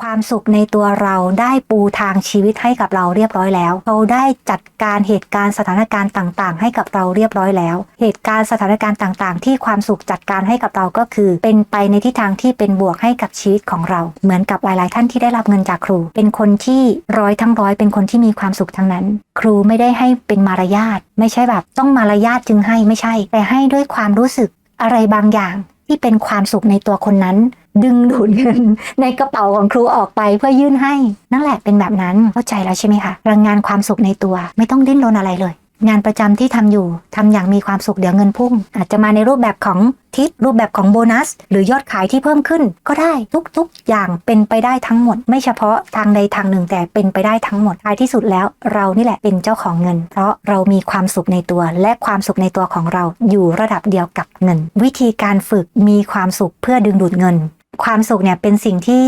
ความสุขในตัวเราได้ปูทางชีวิตให้กับเราเรียบร้อยแล้วเขาได้จัดการเหตุการณ์สถานการณ์ต่างๆ ให้กับเราเรียบร้อยแล้ว เหตุการณ์สถานการณ์ต่างๆ ที่ความสุขจัดการให้กับเราก็คือ เป็นไปในทิศทางที่เป็นบวกให้กับชีวิตของเรา เหมือนกับหลายๆท่านที่ได้รับเงินจากครู เป็นคนที่ร้อยทั้งร้อยเป็นคนที่มีความสุขทั้งนั้น ครูไม่ได้ให้เป็นมารยาทไม่ใช่แบบ ต้องมารยาทจึงให้ไม่ใช่ แต่ให้ด้วยความรู้สึกอะไรบางอย่างที่เป็นความสุขในตัวคนนั้น ดึงดูดเงินในกระเป๋าของครูออกไปเพื่อยื่นให้ นั่นแหละเป็นแบบนั้นเข้าใจแล้วใช่ไหมคะพลังงานความสุขในตัวไม่ต้องดิ้นรนอะไรเลย งานประจำที่ทำอยู่ทำอย่างมีความสุขเดี๋ยวเงินพุ่ง อาจจะมาในรูปแบบของทิปรูปแบบของโบนัส หรือยอดขายที่เพิ่มขึ้นก็ได้ทุกๆ อย่างเป็นไปได้ทั้งหมด ไม่เฉพาะทางใดทางหนึ่งแต่เป็นไปได้ทั้งหมดท้ายที่สุดแล้ว เรานี่แหละเป็นเจ้าของเงิน เพราะเรามีความสุขในตัว และความสุขในตัวของเราอยู่ระดับเดียวกับเงิน วิธีการฝึกมีความสุขเพื่อดึงดูดเงิน ความสุขเนี่ยเป็นสิ่งที่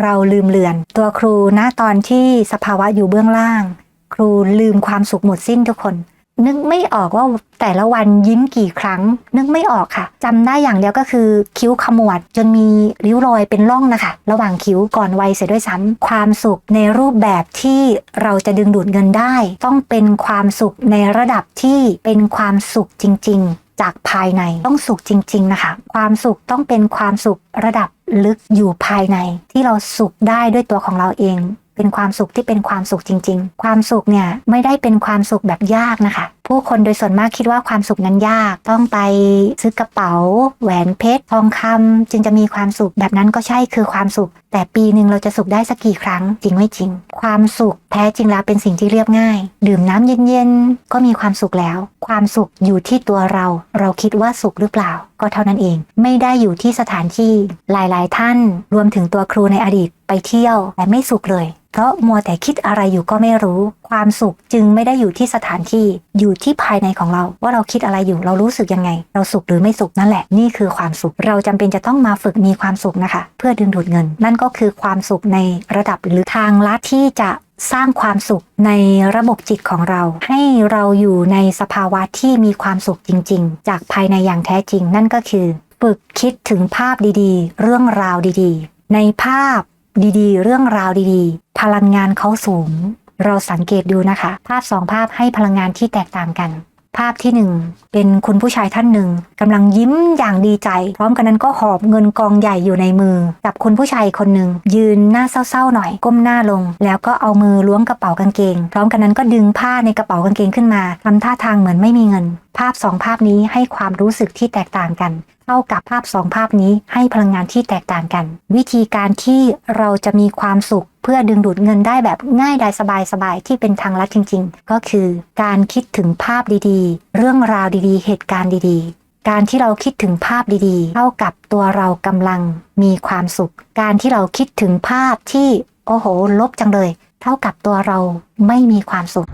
เราลืมเลือน ตัวครูณตอนที่สภาวะอยู่เบื้องล่าง ครูลืมความสุขหมดสิ้นทุกคน นึกไม่ออกว่าแต่ละวันยิ้มกี่ครั้ง นึกไม่ออกค่ะจำได้อย่างเดียวก็คือคิ้วขมวด จนมีริ้วรอยเป็นร่องนะคะ ระหว่างคิ้วก่อนวัยเสียด้วยซ้ำความสุขในรูปแบบที่เราจะดึงดูดเงินได้ ต้องเป็นความสุขในระดับที่เป็นความสุขจริง ๆ จากภายในต้องสุขจริง ๆ นะคะ ความสุขต้องเป็นความสุขระดับลึกอยู่ภายใน ที่เราสุขได้ด้วยตัวของเราเอง เป็นความสุขที่เป็นความสุขจริง ๆ ความสุขเนี่ยไม่ได้เป็นความสุขแบบยากนะคะผู้คนโดยส่วนมากคิดว่าความสุขนั้นยาก ต้องไปซื้อกระเป๋า แหวนเพชร ทองคำจึงจะมีความสุขแบบนั้นก็ใช่คือความสุข แต่ปีหนึ่งเราจะสุขได้สักกี่ครั้ง จริงไม่จริง ความสุขแท้จริงแล้วเป็นสิ่งที่เรียบง่าย ดื่มน้ำเย็นๆก็มีความสุขแล้ว ความสุขอยู่ที่ตัวเรา เราคิดว่าสุขหรือเปล่า ก็เท่านั้นเอง ไม่ได้อยู่ที่สถานที่หลาย ๆ ท่าน รวมถึงตัวครูในอดีตไปเที่ยวแต่ไม่สุขเลย เพราะมัวแต่คิดอะไรอยู่ก็ไม่รู้ ความสุขจึงไม่ได้อยู่ที่สถานที่อยู่ที่ภายในของเรา ว่าเราคิดอะไรอยู่เรารู้สึกยังไง เราสุขหรือไม่สุขนั่นแหละ นี่คือความสุข เราจำเป็นจะต้องมาฝึกมีความสุขนะคะ เพื่อดึงดูดเงิน นั่นก็คือความสุขในระดับหรือทางลัดที่จะสร้างความสุขในระบบจิตของเรา ให้เราอยู่ในสภาวะที่มีความสุขจริง ๆ จากภายในอย่างแท้จริง นั่นก็คือ ฝึกคิดถึงภาพดีๆ เรื่องราวดีๆ ในภาพ ดีๆ เรื่องราวดีๆ พลังงานเขาสูง เราสังเกตดูนะคะ ภาพสองภาพให้พลังงานที่แตกต่างกัน ภาพที่หนึ่งเป็นคุณผู้ชายท่านหนึ่งกำลังยิ้มอย่างดีใจ พร้อมกันนั้นก็หอบเงินกองใหญ่อยู่ในมือ กับคุณผู้ชายคนหนึ่งยืนหน้าเศร้าๆหน่อย ก้มหน้าลง แล้วก็เอามือล้วงกระเป๋ากางเกง พร้อมกันนั้นก็ดึงผ้าในกระเป๋ากางเกงขึ้นมาทำท่าทางเหมือนไม่มีเงิน ภาพสองภาพนี้ให้ความรู้สึกที่แตกต่างกันเท่ากับภาพสองภาพนี้ให้พลังงานที่แตกต่างกัน วิธีการที่เราจะมีความสุข เพื่อดึงดูดเงินได้แบบง่ายดายสบายๆที่เป็นทางลัดจริง ๆ ก็คือการคิดถึงภาพดีๆ เรื่องราวดีๆ เหตุการณ์ดีๆการที่เราคิดถึงภาพดีๆ เท่ากับตัวเรากำลังมีความสุข การที่เราคิดถึงภาพที่โอ้โห ลบจังเลย เท่ากับตัวเราไม่มีความสุข